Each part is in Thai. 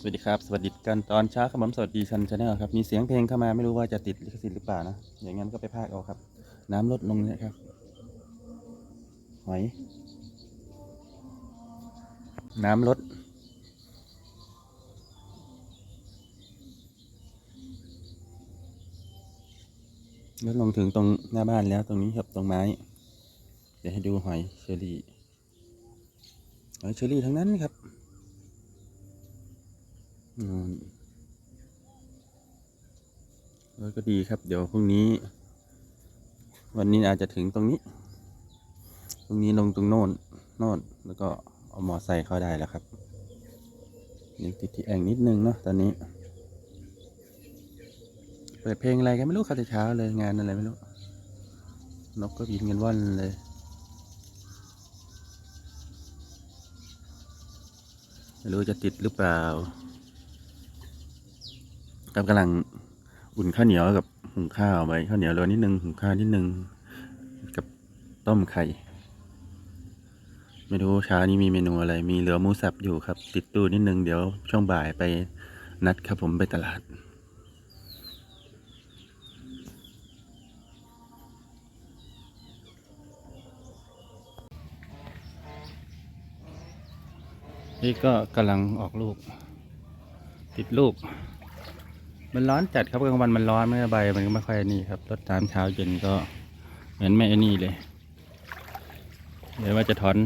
สวัสดีครับ สวัสดีกันตอนเช้าครับผมสวัสดีชันชาแนลครับ มีเสียงเพลงเข้ามาไม่รู้ว่าจะติดลิขสิทธิ์หรือเปล่านะ อย่างนั้นก็ไปพากเอาครับ น้ำลดลงนี่ครับ หอย น้ำลด ลดลงถึงตรงหน้าบ้านแล้วตรงนี้ครับตรงไม้ เดี๋ยวให้ดูหอยเชอรี่หอยเชอรี่ทั้งนั้นครับ แล้วก็ดีครับ เดี๋ยวพรุ่งนี้ วันนี้อาจจะถึงตรงนี้ ตรงนี้ลงตรงโน่นโน่นแล้วก็เอามอไซค์เข้าได้แล้วครับยังติดที่แอ่งนิดนึงเนาะตอนนี้ เปิดเพลงอะไรกันไม่รู้ครับแต่เช้าเลยงานอะไรไม่รู้ นกก็บินกันว่อนเลยไม่รู้จะติดหรือเปล่า ครับกำลังอุ่นข้าวเหนียวกับหุงข้าวไว้ข้าวเหนียวโรยนิดนึงหุงข้าวนิดนึง กับต้มไข่ไม่รู้เช้านี้มีเมนูอะไร มีเหลือหมูสับอยู่ครับ ติดตู้นิดนึงเดี๋ยวช่วงบ่ายไปนัดครับผมไปตลาด นี่ก็กำลังออกลูก ติดลูก มันร้อนจัดครับกลางวันมันร้อนไม่ใบายมันก็ไม่ค่อยนี่ครับรดน้ำเช้าเย็นก็เหมือนไม่ไอ้นี่เลยเดี๋ยวว่าจะถอน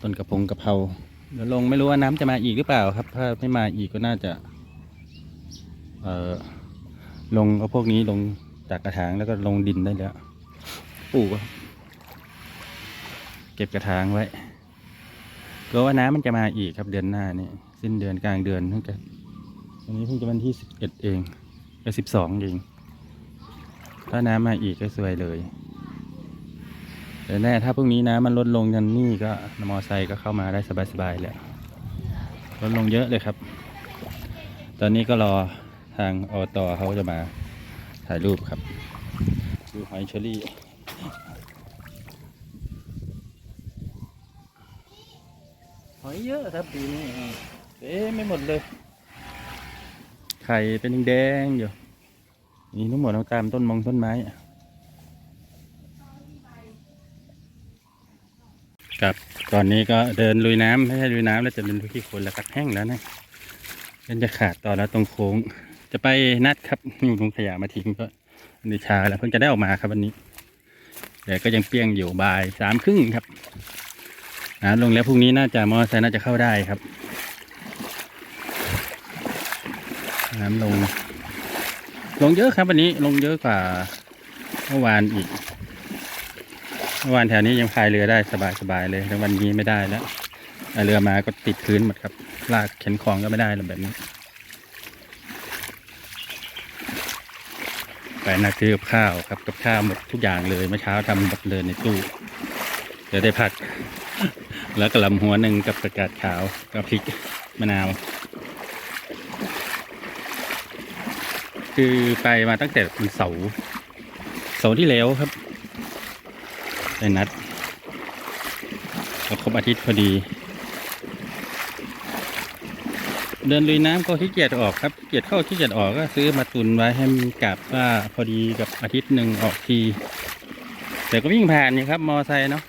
ต้นกระพงกระเพราเดี๋ยวลงไม่รู้ว่าน้ำจะมาอีกหรือเปล่าครับ ถ้าไม่มาอีกก็น่าจะ เอ่อลงเอาพวกนี้ลงจากกระถางแล้วก็ลงดินได้แล้วปลูกเก็บกระถางไว้ก็ว่าน้ำมันจะมาอีกครับเดือนหน้านี่สิ้นเดือนกลางเดือนเพิ่งจะ วันนี้เพิ่งจะวันที่สิบเอ็ดเองก็สิบสองเอง ถ้าน้ำมาอีกก็สวยเลย แต่แน่ถ้าพรุ่งนี้น้ำมันลดลงยันนี่ก็มอไซค์ก็เข้ามาได้สบายๆแล้วลดลงเยอะเลยครับ ตอนนี้ก็รอทางอตเขาจะมาถ่ายรูปครับ ดูหอยเชอรี่หอยเยอะครับปีนี้เอ๊ะไม่หมดเลย ไข่เป็นแดงๆอยู่นี่ทั้งหมดเอาตามต้นมองต้นไม้อะครับตอนนี้ก็เดินลุยน้ำไม่ใช่ลุยน้ำแล้วจะเป็นทุกที่คนแล้วครับแห้งแล้วนะเล่นจะขาดต่อแล้วตรงโค้ง จะไปนัดครับนี่ถุงขยะมาทิ้งก็วันนี้ช้าแล้วเพิ่งจะได้ออกมาครับวันนี้แต่ก็ยังเปี้ยงอยู่บ่ายสามครึ่งครับน้ำลงแล้วพรุ่งนี้น่าจะมอไซค์น่าจะเข้าได้ครับ น้ำลง ลงเยอะครับวันนี้ลงเยอะกว่าเมื่อวานอีก เมื่อวานแถวนี้ยังพายเรือได้สบายๆเลยแต่วันนี้ไม่ได้แล้วเรือมาก็ติดพื้นหมดครับ ลากเข็นของก็ไม่ได้แล้วแบบนี้ไปนักซื้อกับข้าวครับกับข้าวหมดทุกอย่างเลยเมื่อเช้าทำหมดเลยในตู้เดี๋ยวได้ผักแล้วก็ลำหัวหนึ่งกับประกาศขาวกับพริกมะนาว คือไปมาตั้งแต่วันเสาร์เสาร์ที่แล้วครับไปนัดก็ครบอาทิตย์พอดี เดินลุยน้ำก็ขี้เกียจออกครับขี้เกียจเข้าขี้เกียจออกก็ซื้อมาตุนไว้ให้มันกลับว่าพอดีกับอาทิตย์หนึ่งออกทีแต่ก็วิ่งผ่านอยู่ครับ มอไซค์เนาะ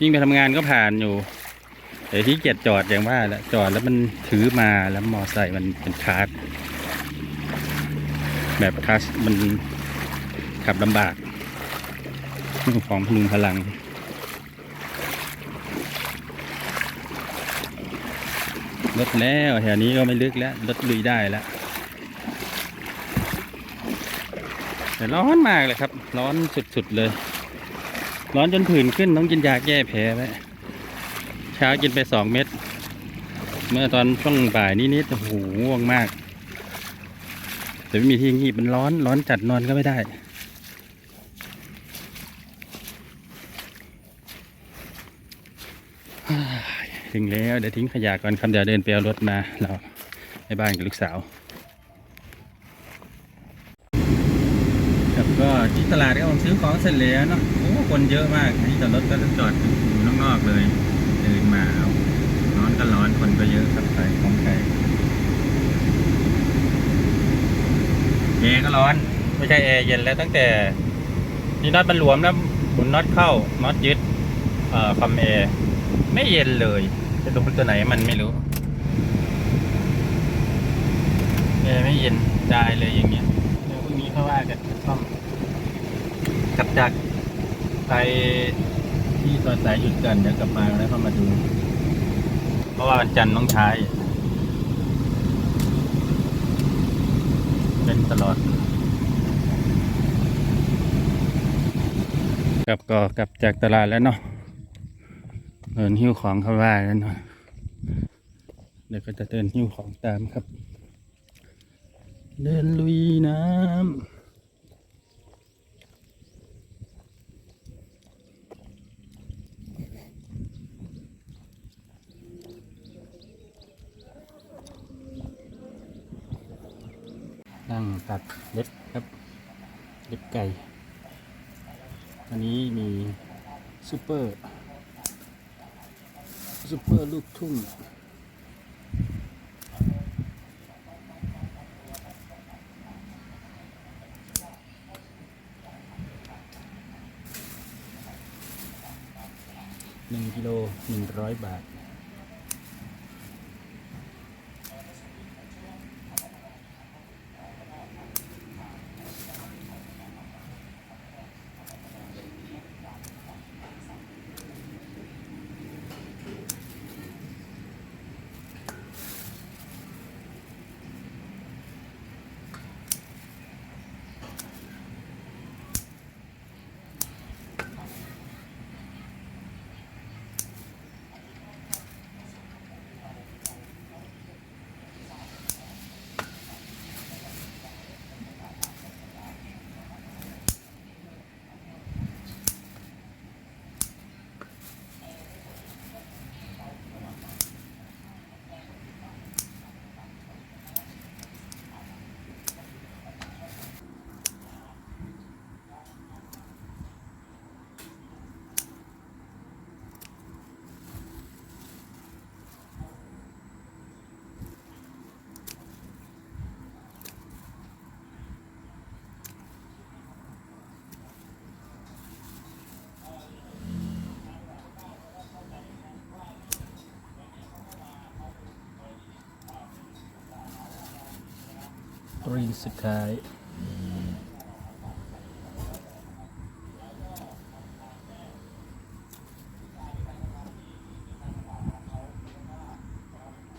วิ่งไปทำงานก็ผ่านอยู่แต่ที่เกียจจอดอย่างว่าแหละจอดแล้วมันถือมาแล้วมอไซค์มันเป็นคาร์ด แบบคลาสมันขับลำบากของพลุงพลังรถแล้วแถวนี้ก็ไม่ลึกแล้วรถลุยได้แล้วแต่ร้อนมากเลยครับ ร้อนสุดๆเลย ร้อนจนผื่นขึ้นต้องกินยาแก้แพ้ไว้เช้ากินไปสองเม็ด เมื่อตอนช่วงบ่ายนิดๆโอ้โหง่วงมาก แต่ไม่มีที่งีบมันร้อนร้อนจัดนอนก็ไม่ได้ ถึงแล้วเดี๋ยวทิ้งขยะก่อนคำเดียวเดินไปเอารถมาเราไปบ้านกับลูกสาว ครับก็ที่ตลาดก็ผมซื้อของเสร็จแล้วเนาะโอ้คนเยอะมากที่จอดรถก็จอดอยู่นอกๆเลยเดินมาเอาร้อนก็ร้อนคนก็เยอะครับขายของขาย แอร์ก็ร้อน ไม่ใช่แอร์เย็นแล้วตั้งแต่ นี่น็อตมันหลวมแล้วหมุนน็อตเข้าน็อตยึดเอ่อคอมแอร์ไม่เย็นเลยจะโดนตัวไหนมันไม่รู้แอร์ไม่เย็นได้เลยอย่างเงี้ยเดี๋ยวพรุ่งนี้เขาว่ากันซ่อมกลับจากไปที่ตอนสายหยุดกันเดี๋ยวกลับมาแล้วก็มาดู เพราะว่าวันจันทร์ต้องใช้ เป็นตลอด กลับก็กลับจากตลาดแล้วเนาะเดินหิ้วของเข้าบ้านแล้วเนาะเดี๋ยวก็จะเดินหิ้วของตามครับ เดินลุยน้ำ นั่งตัดเล็บครับ เล็บไก่อันนี้มีซูเปอร์ซูเปอร์ลูกทุ่งหนึ่งกิโลหนึ่งร้อยบาท รีสุดท้าย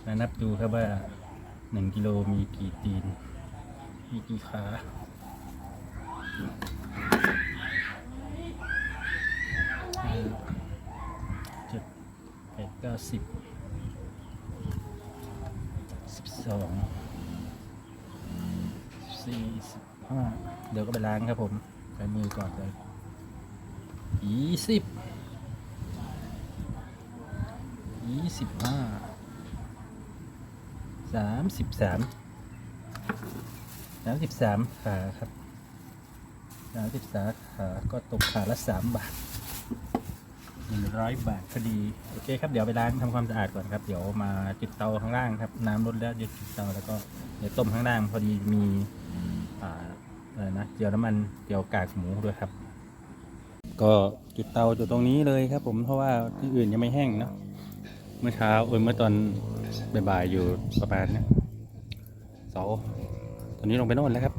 มานับดูครับว่าหนึ่งกิโลมีกี่ตีน มีกี่ขาห้าเจ็ดแปดเก้าสิบสิบสอง สี่สิบห้าเดี๋ยวก็ไปล้างครับผมใช้มือก่อนเลยยี่สิบยี่สิบห้าสามสิบสามสามสิบสามขาครับสามสิบสามขาก็ตกขาละสามบาทหนึ่งร้อยบาทพอดี โอเคครับ เดี๋ยวไปล้างทำความสะอาดก่อนครับ เดี๋ยวมาจุดเตาข้างล่างครับ น้ำลดแล้วเดี๋ยวจุดเตาแล้วก็ เดี๋ยวต้มข้างล่างพอดีมีอ่าอะไรนะเจียวน้ำมันเจียวกากหมูด้วยครับ ก็จุดเตาจุดตรงนี้เลยครับ ผมเพราะว่าที่อื่นยังไม่แห้งเนอะเมื่อเช้าเออเมื่อตอนบ่ายๆอยู่ประมาณเนี้ยเสาตอนนี้ลงไปโน่นแล้วครับ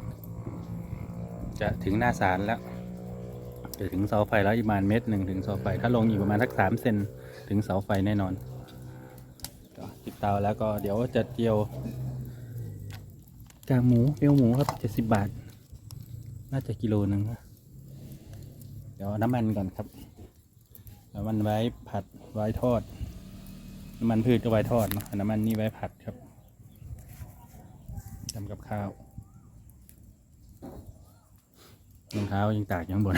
จะถึงหน้าศาลแล้วจะถึงเสาไฟแล้วอีกประมาณเมตรหนึ่งถึงเสาไฟ ถ้าลงอีกประมาณสักสามเซนถึงเสาไฟแน่นอนจุดเตาแล้วก็เดี๋ยวจะเจียว กากหมูเอวหมูครับเจ็ดสิบบาท น่าจะกิโลหนึ่งเดี๋ยวน้ำมันก่อนครับน้ำมันไว้ผัดไว้ทอด น้ำมันพืชก็ไว้ทอดนะน้ำมันนี่ไว้ผัดครับทำกับข้าวรองเท้ายังตากอยู่ข้างบน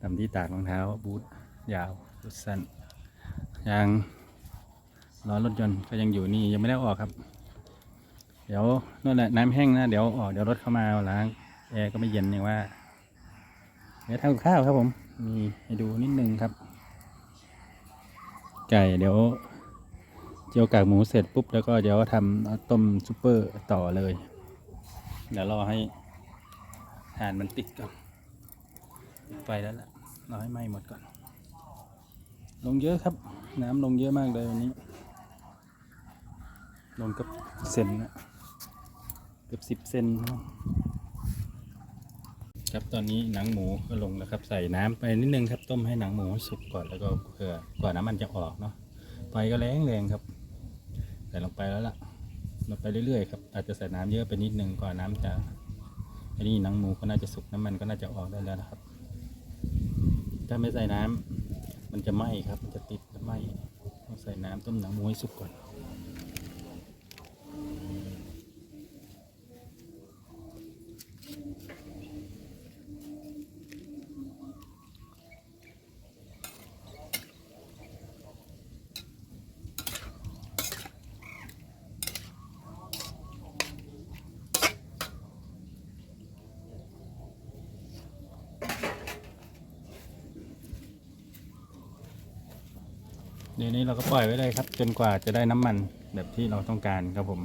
ทำที่ตากรองเท้าบูทยาวบูทสั้นยางล้อรถยนต์ก็ยังอยู่นี่ยังไม่ได้ออกครับ เดี๋ยวนั่นแหละน้ำแห้งนะเดี๋ยวออกเดี๋ยวรถเข้ามาล้างแอร์ก็ไม่เย็นอย่างว่าเดี๋ยวทำข้าวครับผม มีให้ดูนิดนึงครับ ไก่เดี๋ยวเจียวกากหมูเสร็จปุ๊บแล้วก็เดี๋ยวทำเอาต้มซุปเปอร์ต่อเลย เดี๋ยวรอให้ถ่านมันติดก่อนไฟแล้วล่ะรอให้ไหม้หมดก่อน ลงเยอะครับ น้ำลงเยอะมากเลยวันนี้ ลงกับเซนนะ เกือบสิบเซนครับตอนนี้หนังหมูก็ลงแล้วครับใส่น้ำไปนิดนึงครับต้มให้หนังหมูสุกก่อนแล้วก็เผื่อกว่าน้ำมันจะออกเนาะไฟก็แรงแรงครับใส่ลงไปแล้วล่ะลงไปเรื่อยๆครับอาจจะใส่น้ำเยอะไปนิดนึงกว่าน้ำจะอันนี้หนังหมูก็น่าจะสุกน้ำมันก็น่าจะออกได้แล้วนะครับ ถ้าไม่ใส่น้ำมันจะไหม้ครับมันจะติดจะไหม้ต้องใส่น้ำต้มหนังหมูให้สุกก่อน เดี๋ยวนี้เราก็ปล่อยไว้เลยครับ จนกว่าจะได้น้ำมันแบบที่เราต้องการครับผม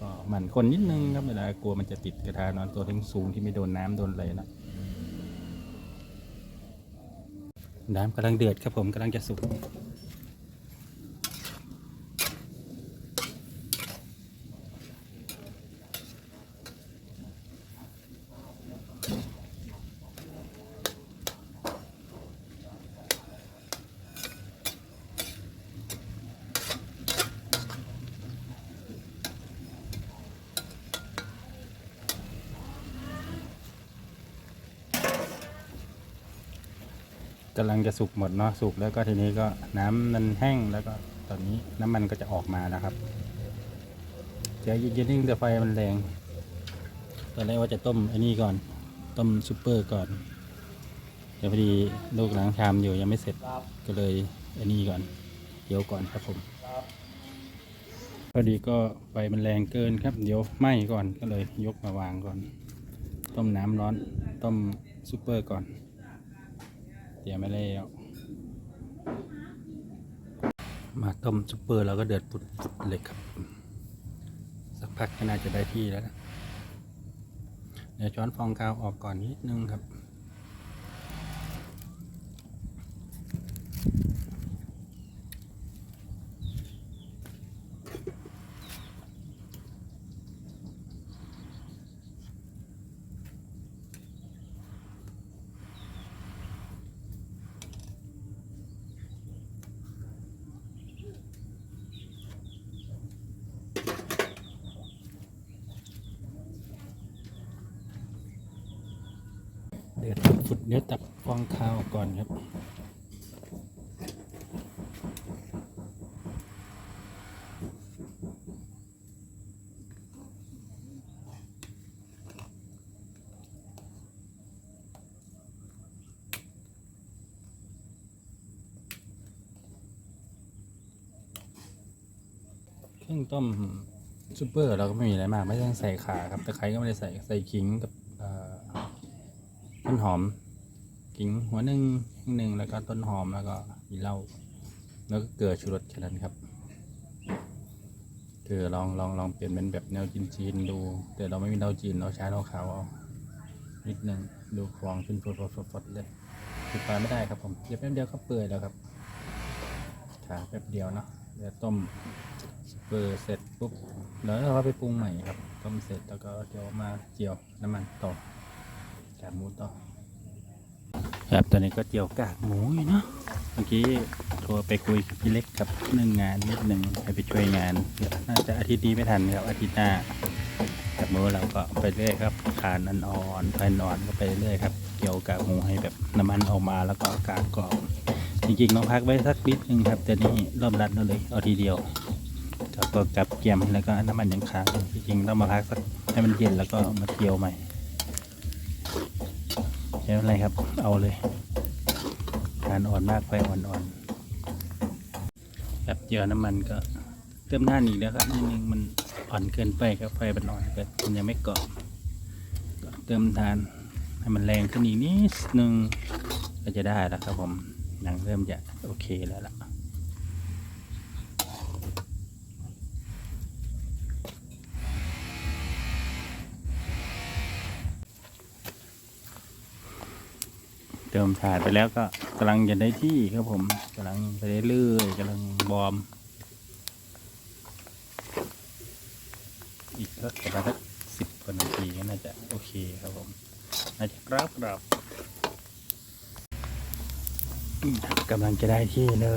ก็หมั่นคนนิดนึงครับเวลากลัวมันจะติดกระทะนอนตัวถึงสูงที่ไม่โดนน้ำโดนอะไรนะน้ำกำลังเดือดครับผมกำลังจะสุก กำลังจะสุกหมดเนาะสุกแล้วก็ทีนี้ก็น้ำมันแห้งแล้วก็ตอนนี้น้ำมันก็จะออกมาแล้วครับใจเย็นๆนิ่งแต่ไฟมันแรงตอนแรกว่าจะต้มอ้นี่ก่อน ต้มซุปเปอร์ก่อนแต่พอดีลูกล้างชามอยู่ยังไม่เสร็จก็เลยอ้นี่ก่อนเดี๋ยวก่อนครับผมพอดีก็ไฟมันแรงเกินครับ เดี๋ยวไหม้ก่อนก็เลยยกมาวางก่อน ต้มน้ำร้อนต้มซุปเปอร์ก่อน เตรียมไม่แล้ว มาต้มซุปเปอร์แล้วก็เดือดปุดๆเลยครับ สักพักก็น่าจะได้ที่แล้วนะเดี๋ยวช้อนฟองกาวออกก่อนนิดนึงครับ เดี๋ยวตักฟองข้าวก่อนครับ เครื่องต้มซูเปอร์เราก็ไม่มีอะไรมาก ไม่ต้องใส่ขาครับตะไคร้ก็ไม่ได้ใส่ใส่ขิงกับต้นหอม ขิงหัวหนึ่งหนึ่งแล้วก็ต้นหอมแล้วก็มีเหล้าแล้วก็เกลือชูรสแค่นั้นครับคือลองลองลองเปลี่ยนเป็นแบบแนวจีนๆดู แต่เราไม่มีเหล้าจีนเราใช้เหล้าขาวเอานิดหนึ่งดูฟองขึ้นฟดๆๆๆเลยปิดไฟไม่ได้ครับผมเดี๋ยวแป๊บเดียวก็เปื่อยแล้วครับขาแป๊บเดียวเนาะเดี๋ยวต้มเปิดเสร็จปุ๊บเดี๋ยวเราไปปรุงใหม่ครับต้มเสร็จแล้วก็เดี๋ยวมาเจียวน้ำมันต่อกากหมูต่อ ครับ ตอนนี้ก็เจียวกากหมูอยู่เนาะ เมื่อกี้โทรไปคุยกับพี่เล็กครับเรื่องงานนิดหนึ่งให้ไปช่วยงานน่าจะอาทิตย์นี้ไม่ทันครับ อาทิตย์หน้ากับหมูเราก็ไปเรื่อยครับทานอ่อนๆไฟนอนก็ไปเรื่อยครับ เกี่ยวกากหมูให้แบบน้ำมันออกมาแล้วก็กากกรอบ จริงๆต้องพักไว้สักนิดนึงครับ แต่นี่เริ่มรัดแล้วเลย เอาทีเดียวกับตัวกับเกียมแล้วก็น้ำมันยังค้างจริงๆต้องมาพักสักให้มันเย็นแล้วก็มาเกี่ยวใหม่ ไม่เป็นไรครับ เอาเลยทานอ่อนมากไฟอ่อนๆแบบเจียวน้ำมันก็เติมหน้าอีกแล้วครับนิดนึงมันอ่อนเกินไปครับไฟมันอ่อนเกินมันยังไม่กรอบก็เติมทานให้มันแรงขึ้นอีกนิดนึงก็จะได้แล้วครับผมหนังเริ่มจะโอเคแล้วล่ะ ค เติมถ่านไปแล้วก็กำลังจะได้ที่ครับผมกำลังไปเรื่อยๆกำลังบอม อีกสักประมาณสักสิบกว่านาทีก็น่าจะโอเคครับผมน่าจะกรับกรับกำลังจะได้ที่เล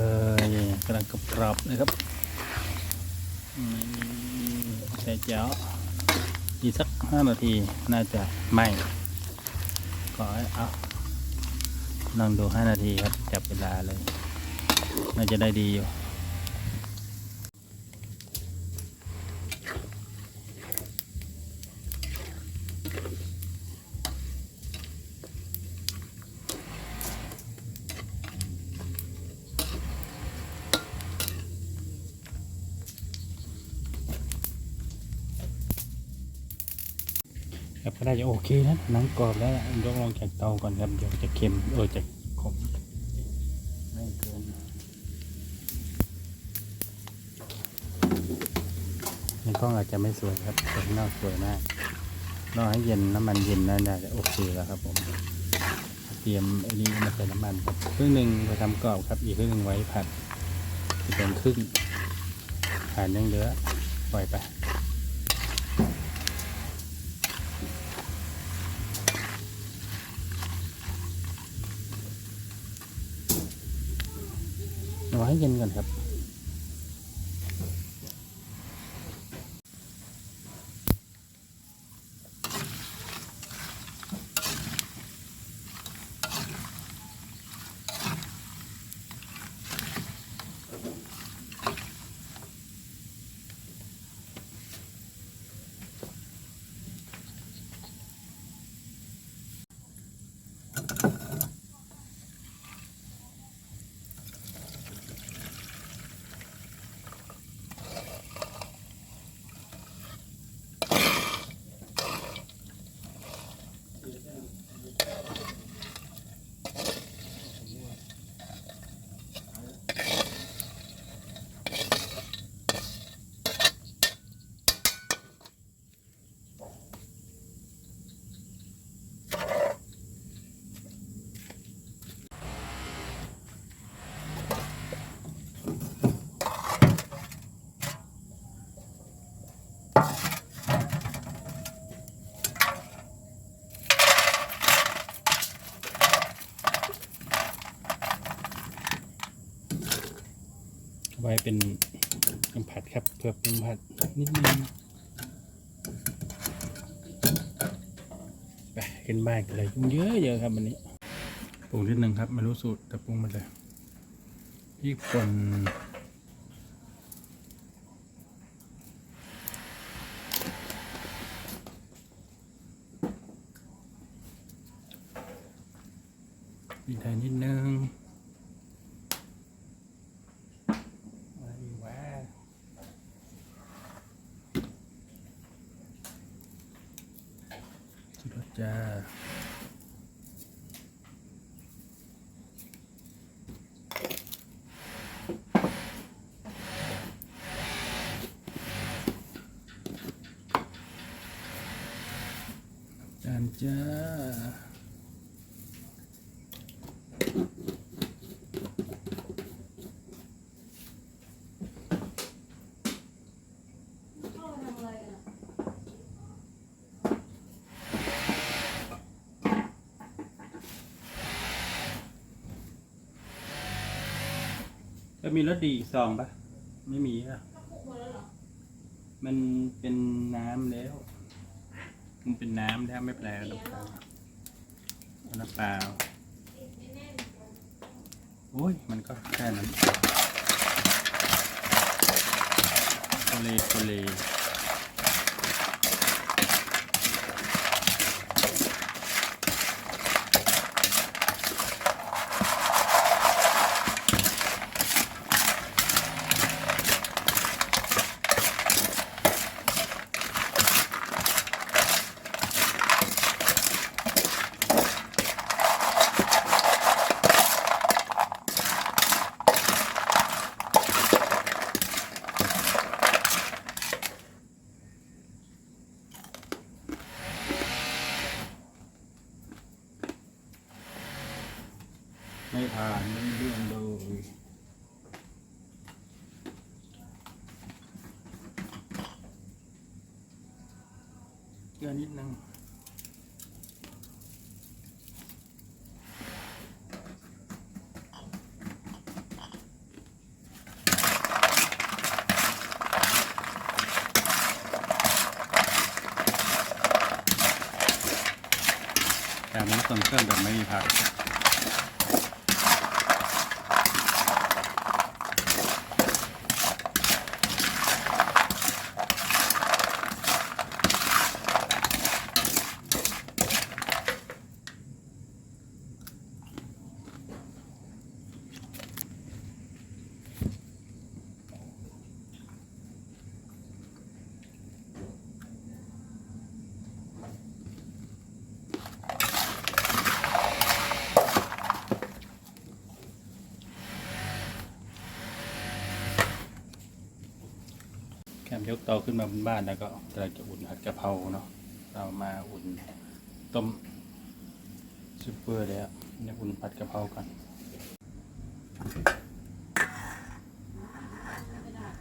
ยกำลังกรอบนะครับใส่เจ้าอีกสักห้านาทีน่าจะไหมก็เอา ลองดู 5 นาทีครับ จับเวลาเลย น่าจะได้ดีอยู่ ครับก็ได้จะโอ เคนะหนังกรอบแล้วยกลองจากเตาก่อนครับเดี๋ยวจะเค็มเออจะขมไม่เกินในกล้องอาจจะไม่สวยครับแต่ข้างนอกสวยมากรอให้เย็นน้ำมันเย็นนั่นน่าจะโอเคแล้วครับผมเตรียมไอ้นี้มาใส่น้ำมันครับครึ่งหนึ่งไปทำกรอบครับ อีกครึ่งหนึ่งไว้ผัดเป็นครึ่งผ่านยังเหลือปล่อยไป รอ ให้เย็นก่อนครับ ว้เป็นกำผัดครับเพื่อปรุงผัดนิดนึงไปกินบ้านกันเลยยุ่งเยอะเยอะครับวันนี้ปรุงนิดนึงครับไม่รู้สูตรแต่ปรุงมาเลยพริกป่นพริกไทยนิดนึง อะไรอีกวะ สุดยอดจ้าจานจ้า จะมีรสดีอีกซองปะไม่มีอะมันเป็นน้ำแล้ว มันเป็นน้ำแล้วไม่แปลน้ำปล่าเอาน้ำเปล่าโอ้ย มันก็แค่นั้นโคเลโคเล ผ่านไม่เรื่องเลยเกลือนิดนึง แต่มันส่วนเครื่องแบบไม่มีผัก แคม ยกเตาขึ้นมาบนบ้านแล้วก็กำลังจะอุ่นผัดกะเพราเนาะเรามาอุ่นต้มซุปเปอร์เลยอะเนี่ยอุ่นผัดกะเพรากัน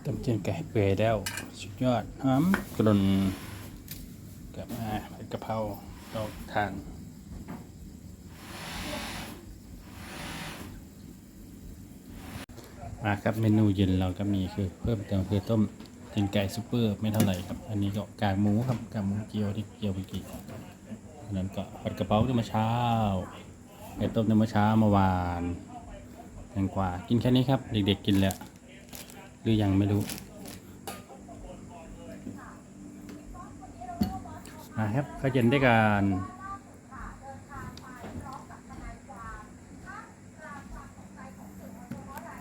ต้มเจียนไก่เปื่อยแล้วสุดยอดหอมกลุ่นกลับมาผัดกะเพราเราทานมาครับเมนูเย็นเราก็มีคือเพิ่มเติมคือต้ม ตีนไก่ซุปเปอร์ไม่เท่าไหร่ครับ อันนี้ก็กากหมูครับกากหมูเจียวที่เจียวเมื่อกี้อันนั้นก็ผัดกระเพราที่เมื่อเช้าไก่ต้มที่เมื่อเช้าเมื่อวานแตงกวากินแค่นี้ครับ เด็กๆกินแล้วหรือยังไม่รู้มาครับข้าวเย็นด้วยกัน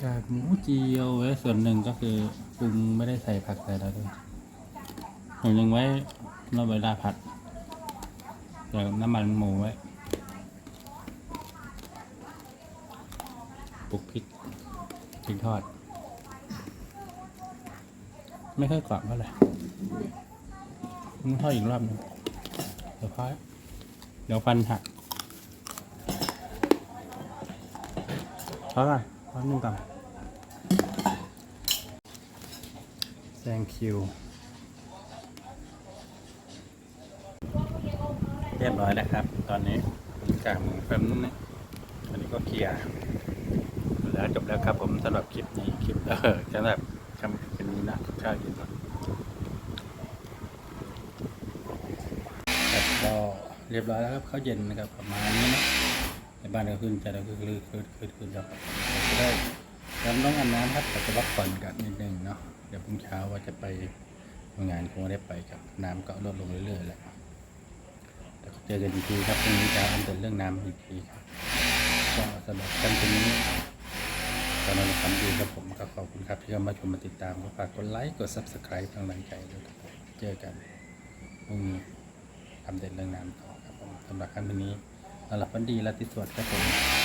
กากหมูเจียวไว้ส่วนหนึ่งก็คือปรุงไม่ได้ใส่ผักใส่แล้วด้วยผมยังไว้รอเวลาผัดใส่น้ำมันหมูไว้ปลุกพริกพริกทอด ไม่ค่อยกรอบเท่าไหร่ต้องทอดอีกรอบหนึงเดี๋ยวพอแล้วเดี๋ยวฟันหักพอก่อน พอหนึ่งก่อน thank you เรียบร้อยแล้วครับ ตอนนี้กางหมูแป๊บนึงนะอันนี้ก็เคลียร์แล้วจบแล้วครับผมสำหรับคลิปนี้คลิปเออสำหรับคำเป็นนี้นะข้าวเย็นเนอะครับก็เรียบร้อยแล้วครับข้าวเย็นนะครับประมาณนี้นะในบ้านเราขึ้นใจเราคือคือคือคือคือเรา จะได้เราต้องอาบน้ำครับแต่จะพักผ่อนกันนิดนึงเนาะเดี๋ยวพรุ่งเช้าว่าจะไปทำงานคงไม่ได้ไปครับน้ำก็ลดลงเรื่อยๆแหละแต่ก็เจอกันอีกทีครับพรุ่งนี้จะอัปเดตเรื่องน้ำอีกทีครับก็สำหรับกันตรงนี้ตอนนั้นทำดีครับผมก็ขอบคุณครับที่เข้ามาชมมาติดตามก็ฝากกดไลค์กด subscribe เป็นกำลังใจด้วยครับเจอกันพรุ่งนี้อัปเดตเรื่องน้ำต่อครับผมสำหรับครั้งนี้สำหรับวันดีและที่สวัสดีครับผม